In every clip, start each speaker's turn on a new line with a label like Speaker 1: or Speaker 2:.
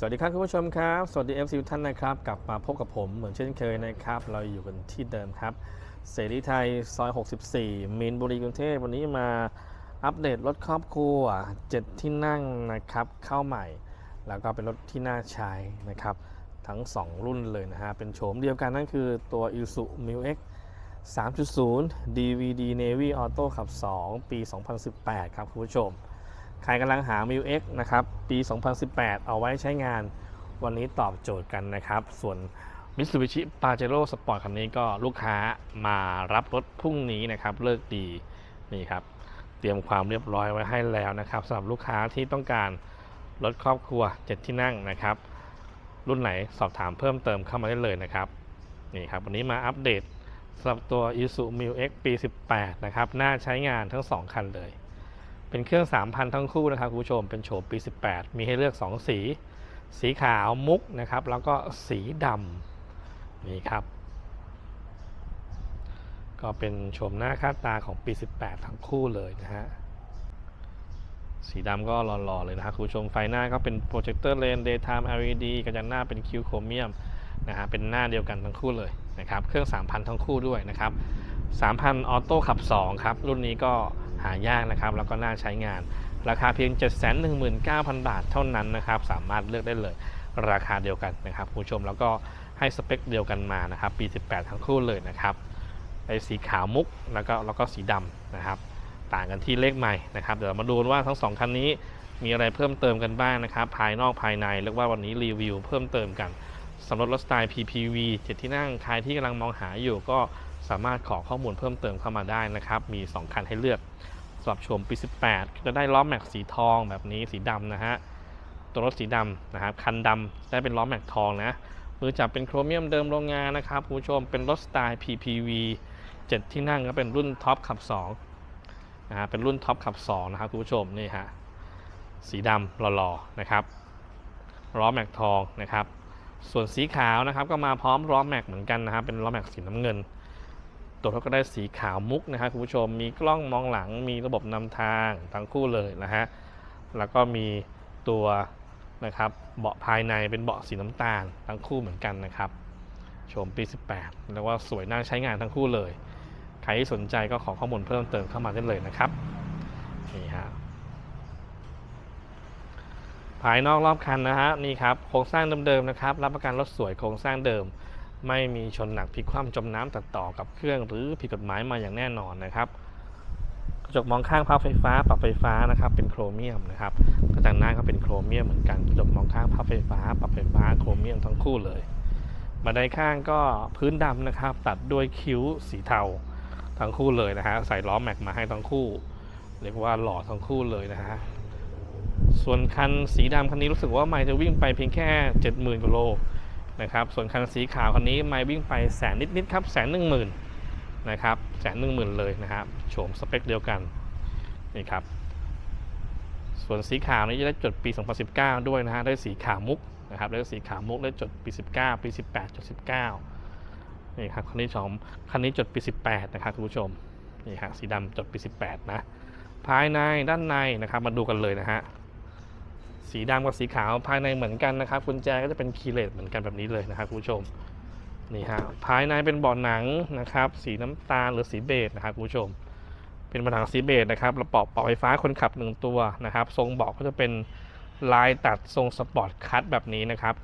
Speaker 1: สวัสดีครับคุณผู้ชมครับ สวัสดี FC ทุกท่านนะครับ กลับมาพบกับผมเหมือนเช่นเคยนะครับ เราอยู่กันที่เดิมครับ เสรีไทยซอย 64 มีนบุรีกรุงเทพวันนี้มาอัปเดตรถครอบครัว 7 ที่นั่งนะครับ เข้าใหม่ แล้วก็เป็นรถที่น่าใช้นะครับ ทั้ง 2 รุ่นเลยนะฮะ เป็นโฉมเดียวกันนั่นคือตัว i s u m u x 3.0 DVD Navy Auto ขับ 2 ปี 2018 ครับคุณผู้ชม ใครกำลังหา m i u X นะครับ ปี 2018 เอาไว้ใช้งาน วันนี้ตอบโจทย์กันนะครับ ส่วน Mitsubishi Pajero Sport คันนี้ก็ลูกค้ามารับรถพรุ่งนี้นะครับ เลิกดีนี่ครับ เตรียมความเรียบร้อยไว้ให้แล้วนะครับสำหรับลูกค้าที่ต้องการรถครอบครัว 7 ที่นั่งนะครับ รุ่นไหนสอบถามเพิ่มเติมเข้ามาได้เลยนะครับ นี่ครับ วันนี้มาอัปเดตสำหรับตัว Isuzu m i u X ปี 18 นะครับ น่าใช้งานทั้ง 2 คันเลย เป็นเครื่อง 3,000 ทั้งคู่นะครับคุณผู้ชมเป็นโฉมปี 18 มีให้เลือก 2 สี สีขาวมุกนะครับ แล้วก็สีดำนี่ครับ ก็เป็นโฉมหน้าค่าตาของปี 18 ทั้งคู่เลยนะฮะสีดำก็หล่อๆเลยนะครับคุณผู้ชมไฟหน้าก็เป็นโปรเจคเตอร์เลน daytime LED กระจังหน้าเป็นคิวโครเมียมนะฮะเป็นหน้าเดียวกันทั้งคู่เลยนะครับ เครื่อง 3,000 ทั้งคู่ด้วยนะครับ 3,000 ออโต้ขับ 2 ครับ รุ่นนี้ก็ หายากนะครับแล้วก็น่าใช้งาน ราคาเพียง 719,000 บาทเท่านั้นนะครับสามารถเลือกได้เลยราคาเดียวกันนะครับผู้ชมแล้วก็ให้สเปคเดียวกันมานะครับปี 18 ทั้งคู่เลยนะครับไอ้สีขาวมุกแล้วก็แล้วก็สีดำนะครับต่างกันที่เลขใหม่นะครับเดี๋ยวมาดูว่าทั้งสองคันนี้มีอะไรเพิ่มเติมกันบ้างนะครับ ภายนอกภายในเรียกว่าวันนี้รีวิวเพิ่มเติมกันสำหรับรถสไตล์ PPV 7ที่นั่งใครที่กำลังมองหาอยู่ก็ สามารถขอข้อมูลเพิ่มเติมเข้ามาได้นะครับ มี 2 คันให้เลือกสำหรับชมปี 18 จะได้ล้อแม็กสีทองแบบนี้สีดำนะฮะ ตัวรถสีดำนะครับ คันดำได้เป็นล้อแม็กทองนะ มือจับเป็นโครเมียมเดิมโรงงานนะครับคุณผู้ชม เป็นรถสไตล์ PPV 7 ที่นั่งก็เป็นรุ่นท็อปขับ2นะฮะ เป็นรุ่นท็อปขับ2นะครับคุณผู้ชมนี่ฮะ สีดำหล่อๆนะครับ ล้อแม็กทองนะครับ ส่วนสีขาวนะครับก็มาพร้อมล้อแม็กเหมือนกันนะครับ เป็นล้อแม็กสีน้ำเงิน ตัวรถก็ได้สีขาวมุกนะครับคุณผู้ชมมีกล้องมองหลัง มีระบบนำทางทั้งคู่เลยนะฮะแล้วก็มีตัวนะครับเบาะภายในเป็นเบาะสีน้ำตาลทั้งคู่เหมือนกันนะครับชมปี 18 แล้วว่าสวยน่าใช้งานทั้งคู่เลย ใครที่สนใจก็ขอข้อมูลเพิ่มเติมเข้ามาได้เลยนะครับนี่ฮะภายนอกรอบคันนะฮะนี่ครับโครงสร้างเดิมๆนะครับ รับประกันรถสวยโครงสร้างเดิม ไม่มีชนหนักพลิกคว่ำจมน้ำตัดต่อกับเครื่องหรือผิดกฎหมายมาอย่างแน่นอนนะครับกระจกมองข้างพับไฟฟ้าปรับไฟฟ้านะครับ เป็นโครเมียมนะครับกระจังหน้าก็เป็นโครเมียมเหมือนกันกระจกมองข้างพับไฟฟ้าปรับไฟฟ้าโครเมียมทั้งคู่เลยบันไดข้างก็พื้นดำนะครับ ตัดด้วยคิ้วสีเทาทั้งคู่เลยนะฮะใส่ล้อแม็กมาให้ทั้งคู่ เรียกว่าหล่อทั้งคู่เลยนะฮะส่วนคันสีดำคันนี้รู้สึกว่าไม่จะวิ่งไปเพียงแค่ 70,000กิโล นะครับ ส่วนคันสีขาวคันนี้ไม่วิ่งไปแสนนิดๆครับแสนหนึ่งหมื่นนะครับแสนหนึ่งหมื่นเลยนะครับโฉมสเปคเดียวกันนี่ครับ ส่วนสีขาวนี้จะได้จดปี 2019 ด้วยนะฮะได้สีขาวมุกนะครับได้สีขาวมุกได้จดปี 19 ปี 18จด19นี่ครับคันนี้ชมคันนี้จดปี 18 นะครับคุณผู้ชมนี่ฮะสีดำจดปี 18 นะภายในด้านในนะครับมาดูกันเลยนะฮะ สีดำกับสีขาวภายในเหมือนกันนะครับกุญแจก็จะเป็นคีเลสเหมือนกันแบบนี้เลยนะครับคุณผู้ชมนี่ฮะภายในเป็นเบาะหนังนะครับ สีน้ำตาลหรือสีเบจนะครับคุณผู้ชม เป็นเบาะหนังสีเบจนะครับระเบาะเบาะไฟฟ้าคนขับหนึ่งตัวนะครับ ทรงเบาะก็จะเป็นลายตัดทรงสปอร์ตคัทแบบนี้นะครับ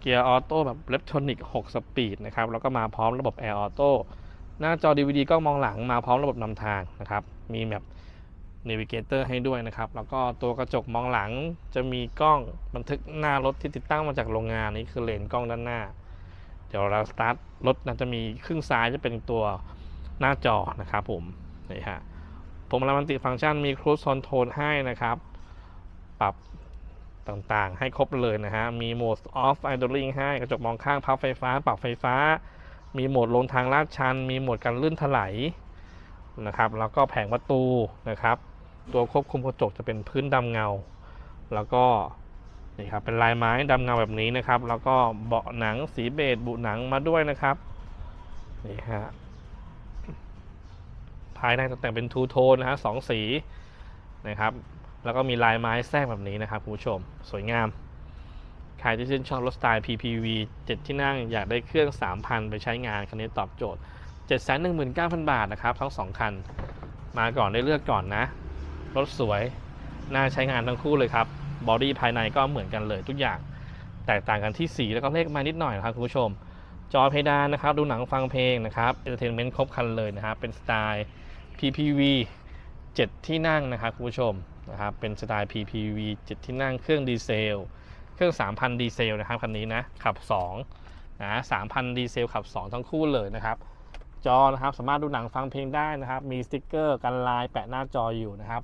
Speaker 1: เกียร์ออโต้แบบเล็กทรอนิก6สปีดนะครับแล้วก็มาพร้อมระบบแอร์ออโต้หน้าจอ DVD กล้องมองหลังมาพร้อมระบบนำทางนะครับ มีแบบ n น v ิเกเตอร์ให้ด้วยนะครับ แล้วก็ตัวกระจกมองหลังจะมีกล้องบันทึกหน้ารถที่ติดตั้งมาจากโรงงานนี้คือเลนกล้องด้านหน้า เดี๋ยวเราสตาร์ทรถนะจะมีครึ่งซ้ายจะเป็นตัวหน้าจอนะครับผมนี่ฮะผมรามันติฟังก์ชันมีครู e คอนโทรลให้นะครับ ปรับต่างๆ ให้ครบเลยนะฮะ มีโหมด off idling ให้กระจกมองข้างพับไฟฟ้า ปรับไฟฟ้า มีโหมดลงทางลาดชัน มีโหมดการลื่นถลายนะครับ แล้วก็แผงประตูนะครับ ตัวควบคุมกระจกจะเป็นพื้นดำเงา แล้วก็นี่ครับเป็นลายไม้ดำเงาแบบนี้นะครับ แล้วก็เบาะหนังสีเบจบุหนังมาด้วยนะครับนี่ฮะภายในตกแต่งเป็นทูโทนนะฮะสองสีนะครับ แล้วก็มีลายไม้แทรกแบบนี้นะครับคุณผู้ชม สวยงาม ใครที่ชื่นชอบรถสไตล์ PPV 7 ที่นั่งอยากได้เครื่อง 3,000 ไปใช้งานคันนี้ตอบโจทย์ 719,000 บาทนะครับ ทั้ง 2 คัน มาก่อนได้เลือกก่อนนะ รถสวย น่าใช้งานทั้งคู่เลยครับบอดี้ภายในก็เหมือนกันเลยทุกอย่าง แตกต่างกันที่สีแล้วก็เลขมานิดหน่อยนะครับคุณผู้ชม จอเพดานนะครับ ดูหนังฟังเพลงนะครับเอนเตอร์เทนเมนต์ครบคันเลยนะครับ เป็นสไตล์ PPV 7 ที่นั่งนะครับคุณผู้ชมนะครับ เป็นสไตล์ PPV 7 ที่นั่งเครื่องดีเซล เครื่อง 3,000 ดีเซลนะครับคันนี้นะขับ2นะ3,000 ดีเซลขับ 2 ทั้งคู่เลยนะครับ จอนะครับ สามารถดูหนังฟังเพลงได้นะครับ มีสติ๊กเกอร์กันลายแปะหน้าจออยู่นะครับ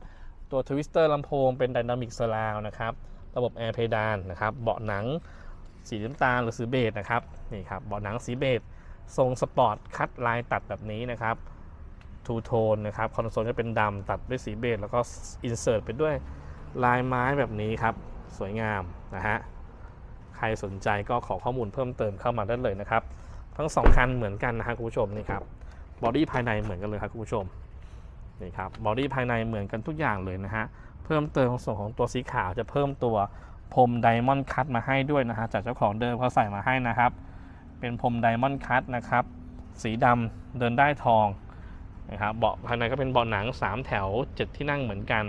Speaker 1: ตัวทวิสเตอร์ลำโพงเป็น Dynamic Surround นะครับ ระบบแอร์เพดานนะครับ เบาะหนังสีน้ำตาลหรือสีเบจนะครับ นี่ครับ เบาะหนังสีเบจทรงสปอร์ตคัดลายตัดแบบนี้นะครับทูโทนนะครับ คอนโซลจะเป็นดำตัดด้วยสีเบจแล้วก็อินเสิร์ตไปด้วยลายไม้แบบนี้ครับ สวยงามนะฮะ ใครสนใจก็ขอข้อมูลเพิ่มเติมเข้ามาได้เลยนะครับ ทั้งสองคันเหมือนกันนะฮะคุณผู้ชมนี่ครับบอดี้ภายในเหมือนกันเลยครับคุณผู้ชมนี่ครับบอดี้ภายในเหมือนกันทุกอย่างเลยนะฮะเพิ่มเติมของส่วนของตัวสีขาวจะเพิ่มตัวพรมไดมอนด์คัตมาให้ด้วยนะฮะจากเจ้าของเดิมเขาใส่มาให้นะครับ เป็นพรมไดมอนด์คัตนะครับสีดำเดินได้ทองนะครับเบาะภายในก็เป็นเบาะหนัง 3 แถว 7 ที่นั่งเหมือนกัน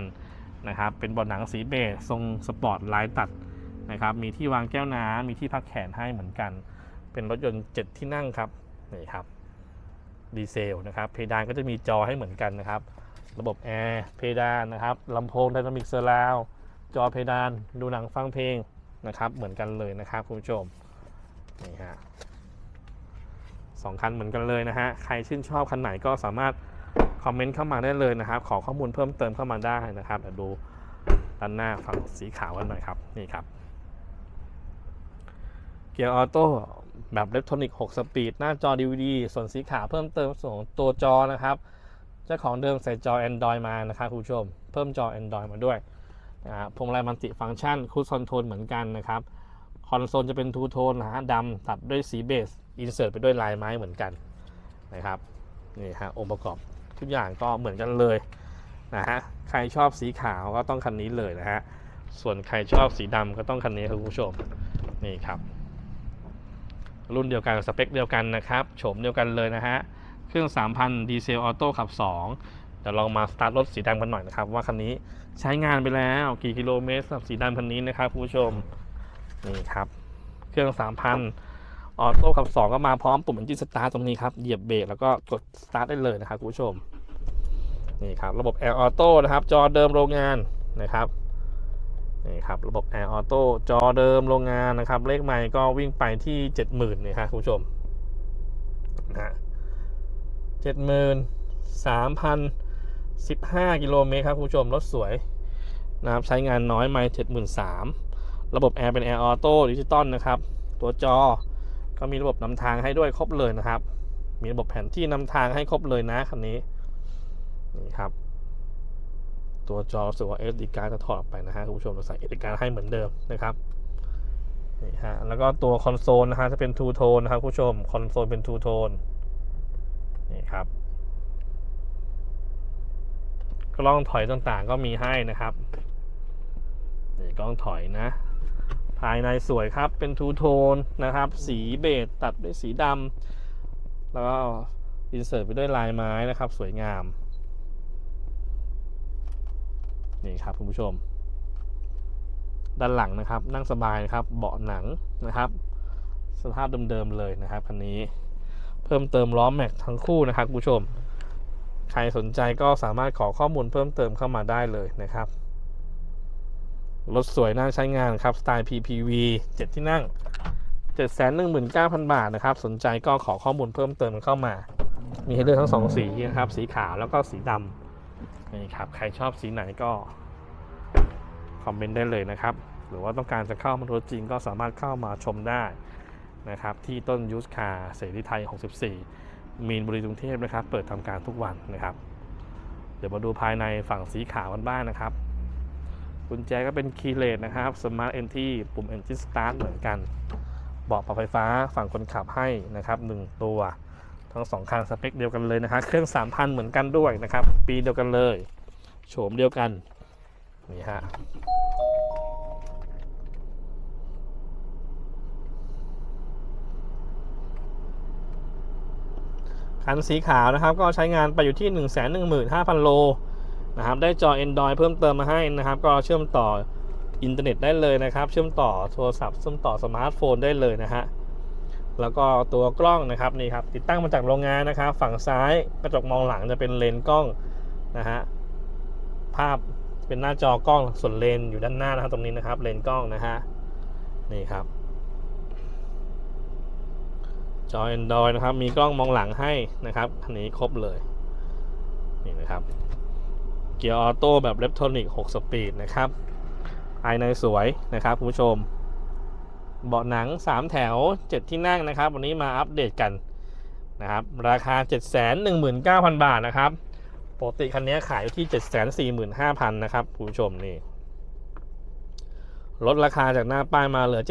Speaker 1: นะครับเป็นเบาะหนังสีเบจทรงสปอร์ตลายตัดนะครับมีที่วางแก้วน้ำมีที่พักแขนให้เหมือนกัน เป็นรถยนต์ 7 ที่นั่งครับนี่ครับดีเซลนะครับเพดานก็จะมีจอให้เหมือนกันนะครับ ระบบแอร์เพดานนะครับลำโพงไดนามิกเซอร์ราวจอเพดานดูหนังฟังเพลงนะครับ เหมือนกันเลยนะครับคุณผู้ชมนี่ฮะสองคันเหมือนกันเลยนะฮะใครชื่นชอบคันไหนก็สามารถคอมเมนต์เข้ามาได้เลยนะครับ ขอข้อมูลเพิ่มเติมเข้ามาได้นะครับเดี๋ยวดูด้านหน้าฝั่งสีขาวกันหน่อยครับนี่ครับ เกียร์ออโต้ แบบเล็กทอนิก6สปีด หน้าจอ DVD ส่วนสีขาวเพิ่มเติมส่วนของตัวจอนะครับเจ้าของเดิมใส่จอ Android มานะครับคุณผู้ชม เพิ่มจอ Android มาด้วยพวงมาลัยมันติฟังก์ชันคูดคอนโทรลเหมือนกันนะครับคอนโซลจะเป็นทูโทนนะฮะดำตัดด้วยสีเบสอินเสิร์ตไปด้วยลายไม้เหมือนกันนะครับนี่ฮะองค์ประกอบทุกอย่างก็เหมือนกันเลยนะฮะใครชอบสีขาวก็ต้องคันนี้เลยนะฮะส่วนใครชอบสีดำก็ต้องคันนี้ครับคุณผู้ชมนี่ครับ รุ่นเดียวกันสเปคเดียวกันนะครับโฉมเดียวกันเลยนะฮะเครื่อง 3,000 ดีเซลออโต้ขับ 2 เดี๋ยวลองมาสตาร์ทรถสีดำกันหน่อยนะครับ ว่าคันนี้ใช้งานไปแล้วกี่กิโลเมตรสำหรับสีดำคันนี้นะครับผู้ชมนี่ครับ เครื่อง 3,000 ออโต้ขับ 2 ก็มาพร้อมปุ่ม Engine Start ตรงนี้ครับเหยียบเบรกแล้วก็กดสตาร์ทได้เลยนะครับผู้ชมนี่ครับระบบ Air Auto นะครับจอเดิมโรงงานนะครับ นี่ครับระบบ Air Auto จอเดิมโรงงานนะครับ เลขไมล์ก็วิ่งไปที่ 70,000นี่ครับคุณผู้ชมนะฮะเจ็ดหมื่นสามพันสิบห้ากิโลเมตรครับคุณผู้ชมรถสวยนะครับใช้งานน้อยไม่เจ็ดหมื่นสามระบบแอร์เป็นแอร์ออโต้ดิจิตอลนะครับ ตัวจอก็มีระบบนำทางให้ด้วยครบเลยนะครับ มีระบบแผนที่นำทางให้ครบเลยนะคันนี้นี่ครับ ตัวจอรู้สึกว่า SD card จะถอดไปนะฮะคุณผู้ชมเราใส่ SD card ให้เหมือนเดิมนะครับนี่ฮะแล้วก็ตัวคอนโซลนะฮะจะเป็นทูโทนนะครับคุณผู้ชมคอนโซลเป็นทูโทนนี่ครับกล้องถอยต่างๆก็มีให้นะครับนี่กล้องถอยนะ ภายในสวยครับเป็นทูโทนนะครับ สีเบจตัดด้วยสีดำแล้วก็อินเสิร์ตไปด้วยลายไม้นะครับ สวยงาม นี่ครับคุณผู้ชม ด้านหลังนะครับ นั่งสบายนะครับ เบาะหนังนะครับ สภาพเดิมๆเลยนะครับคันนี้ เพิ่มเติมล้อแม็กทั้งคู่นะครับคุณผู้ชม ใครสนใจก็สามารถขอข้อมูลเพิ่มเติมเข้ามาได้เลยนะครับรถสวยน่าใช้งานครับสไตล์ PPV 7 ที่นั่ง 719,000 บาทนะครับ สนใจก็ขอข้อมูลเพิ่มเติมเข้ามา มีให้เลือกทั้งสองสีนะครับ สีขาวแล้วก็สีดำ นี่ครับ ใครชอบสีไหนก็คอมเมนต์ได้เลยนะครับ หรือว่าต้องการจะเข้ามาตัวจริงก็สามารถเข้ามาชมได้นะครับ ที่ต้นยูสคาเสรีไทย 64 มีนบุรีกรุงเทพนะครับ เปิดทำการทุกวันนะครับ เดี๋ยวมาดูภายในฝั่งสีขาวกันบ้างนะครับกุญแจก็เป็นคีย์เลสนะครับ Smart Entry ปุ่ม Engine Start เหมือนกัน เบาะปรับไฟฟ้าฝั่งคนขับให้นะครับ 1 ตัว ทั้งสองคันสเปคเดียวกันเลยนะฮะเครื่อง 3,000 เหมือนกันด้วยนะครับ ปีเดียวกันเลยโฉมเดียวกันนี่ฮะคันสีขาวนะครับ ก็ใช้งานไปอยู่ที่ 1 1 5 0 0 0 โลนะครับ ได้จอ Android เพิ่มเติมมาให้นะครับ ก็เชื่อมต่ออินเทอร์เน็ตได้เลยนะครับ เชื่อมต่อโทรศัพท์เชื่อมต่อสมาร์ทโฟนได้เลยนะฮะ แล้วก็ตัวกล้องนะครับนี่ครับติดตั้งมาจากโรงงานนะครับ ฝั่งซ้ายกระจกมองหลังจะเป็นเลนกล้องนะฮะภาพเป็นหน้าจอกล้องส่วนเลนอยู่ด้านหน้านะครับตรงนี้นะครับ เลนกล้องนะฮะนี่ครับจอ Android นะครับ มีกล้องมองหลังให้นะครับคันนี้ครบเลยนี่นะครับ เกียร์ออโต้แบบ e ล c t ทรอนิก6สปีดนะครับภายในสวยนะครับคุณผู้ชม เบาะหนัง 3 แถว 7 ที่นั่งนะครับ วันนี้มาอัปเดตกันนะครับ ราคา 719,000 บาทนะครับปกติคันนี้ขายอยู่ที่ 745,000 นะครับคุณผู้ชมนี่ลดราคาจากหน้าป้ายมาเหลือ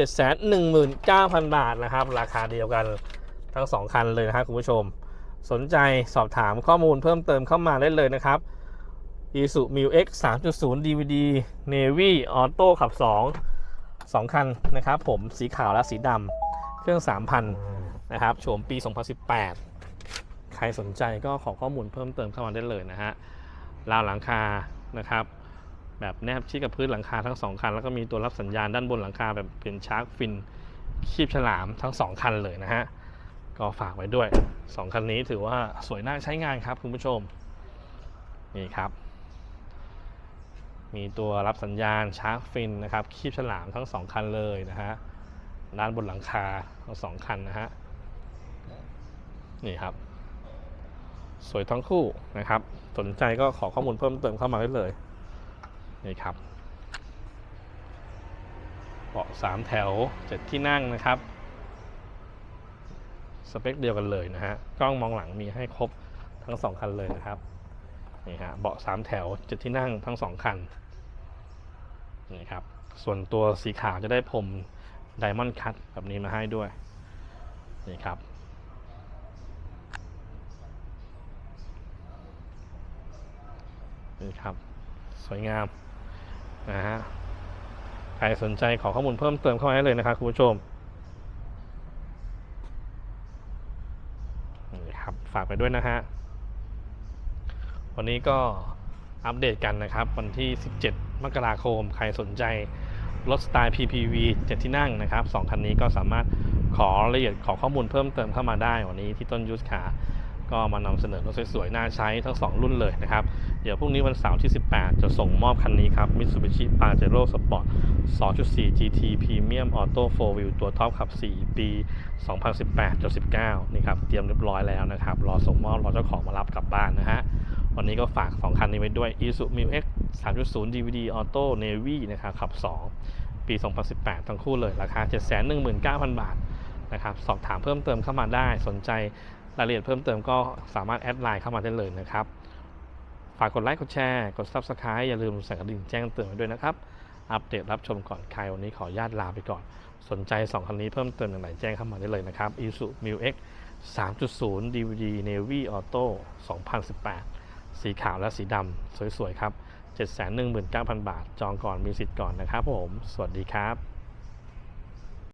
Speaker 1: 719,000 บาทนะครับ ราคาเดียวกันทั้ง 2 คันเลยนะครับคุณผู้ชม สนใจสอบถามข้อมูลเพิ่มเติมเข้ามาได้เลยนะครับ Isuzu Mil X 3.0 DVD Navy Auto ขับ 2 2 คันนะครับผมสีขาวและสีดำเครื่อง 3,000 นะครับโฉมปี 2018 ใครสนใจก็ขอข้อมูลเพิ่มเติมเข้ามาได้เลยนะฮะราวหลังคานะครับ แบบแนบชิดกับพื้นหลังคาทั้งสองคัน แล้วก็มีตัวรับสัญญาณด้านบนหลังคาแบบเป็นชาร์กฟินคีบฉลามทั้งสองคันเลยนะฮะก็ฝากไว้ด้วย 2 คันนี้ถือว่าสวยน่าใช้งานครับคุณผู้ชม นี่ครับ มีตัวรับสัญญาณชาร์กฟินนะครับคีบฉลามทั้ง 2 คันเลยนะฮะด้านบนหลังคาทั้งสองคันนะฮะนี่ครับ สวยทั้งคู่นะครับ สนใจก็ขอข้อมูลเพิ่มเติมเข้ามาได้เลยนี่ครับเบาะสามแถวเจ็ดที่นั่งนะครับ สเปคเดียวกันเลยนะฮะกล้องมองหลังมีให้ครบทั้งสองคันเลยนะครับนี่ฮะเบาะสามแถวเจ็ดที่นั่งทั้งสองคัน นี่ครับ ส่วนตัวสีขาวจะได้พรมไดมอนด์คัตแบบนี้มาให้ด้วย นี่ครับ นี่ครับ สวยงาม นะฮะ ใครสนใจขอข้อมูลเพิ่มเติมเข้ามาได้เลยนะครับคุณผู้ชมนี่ครับฝากไปด้วยนะฮะ วันนี้ก็อัปเดตกันนะครับ วันที่ 17 มกราคม ใครสนใจรถสไตล์ PPV 7 ที่นั่งนะครับ2คันนี้ก็สามารถขอรายละเอียดขอข้อมูลเพิ่มเติมเข้ามาได้ วันนี้ที่ต้นยูสคาก็มานำเสนอรถสวยๆ น่าใช้ทั้ง 2 รุ่นเลยนะครับ เดี๋ยวพรุ่งนี้วันเสาร์ที่ 18 จะส่งมอบคันนี้ครับ Mitsubishi Pajero Sport 2.4 GT Premium Auto 4 Wheel ตัวท็อปขับ 4 ปี 2018-19 นี่ครับ เตรียมเรียบร้อยแล้วนะครับ รอส่งมอบ รอเจ้าของมารับกลับบ้านนะฮะ วันนี้ก็ฝาก 2 คันนี้ไว้ด้วย Isuzu Mil X 3.0 DVD Auto Navy นะครับขับ 2 ปี 2018 ทั้งคู่เลยราคา 719,000 บาทนะครับสอบถามเพิ่มเติมเข้ามาได้ สนใจรายละเอียดเพิ่มเติมก็สามารถแอดไลน์เข้ามาได้เลยนะครับ ฝากกดไลค์กดแชร์กด Subscribe อย่าลืมสั่นกระดิ่งแจ้งเตือนไว้ด้วยนะครับ อัปเดตรับชมก่อนใครวันนี้ขอญาตลาไปก่อน สนใจ 2 คันนี้เพิ่มเติมอย่างไรแจ้งเข้ามาได้เลยนะครับ Isuzu Mil X 3.0 DVD Navy Auto 2018 สีขาวและสีดำสวยๆครับ 719,000 บาท จองก่อนมีสิทธิ์ก่อนนะครับผม สวัสดีครับ